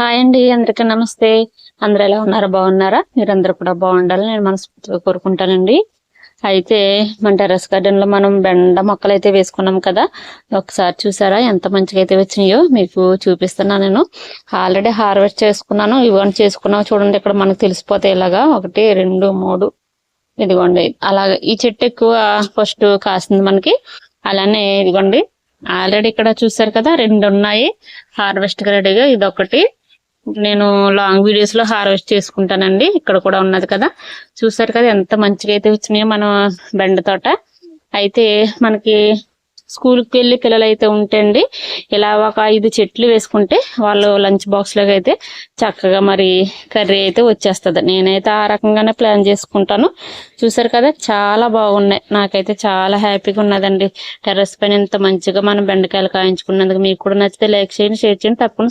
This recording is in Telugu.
హాయ్ అండి అందరికీ నమస్తే. అందరు ఎలా ఉన్నారా? బాగున్నారా? మీరందరూ కూడా బాగుండాలని నేను మనస్ఫూర్తిగా కోరుకుంటానండి. అయితే మన టెర్రస్ గార్డెన్లో మనం బెండ మొక్కలు అయితే వేసుకున్నాం కదా. ఒకసారి చూసారా ఎంత మంచిగా అయితే వచ్చినాయో మీకు చూపిస్తున్నాను నేను. ఆల్రెడీ హార్వెస్ట్ చేసుకున్నాను ఇవన్నీ చేసుకున్నాం చూడండి ఇక్కడ మనకు తెలిసిపోతాయి ఇలాగా ఒకటి రెండు మూడు. ఇదిగోండి అలాగే ఈ చెట్టు ఎక్కువ ఫస్ట్ కాసింది మనకి. అలానే ఇదిగోండి ఆల్రెడీ ఇక్కడ చూసారు కదా రెండు ఉన్నాయి. హార్వెస్ట్ రెడీగా ఇది ఒకటి నేను లాంగ్ వీడియోస్లో హార్వెస్ట్ చేసుకుంటానండి. ఇక్కడ కూడా ఉన్నది కదా. చూసారు కదా ఎంత మంచిగా అయితే వచ్చినాయో మన బెండ తోట. అయితే మనకి స్కూల్కి వెళ్ళి పిల్లలు అయితే ఉంటే అండి ఇలా ఒక ఐదు చెట్లు వేసుకుంటే వాళ్ళు లంచ్ బాక్స్లోకి అయితే చక్కగా మరి కర్రీ అయితే వచ్చేస్తుంది. నేనైతే ఆ రకంగానే ప్లాన్ చేసుకుంటాను. చూసారు కదా చాలా బాగున్నాయి. నాకైతే చాలా హ్యాపీగా ఉన్నదండి. టెర్రస్ పైన ఇంత మంచిగా మనం బెండకాయలు కాయించుకున్నందుకు మీకు కూడా నచ్చితే లైక్ చేయండి షేర్ చేయండి. తప్పకుండా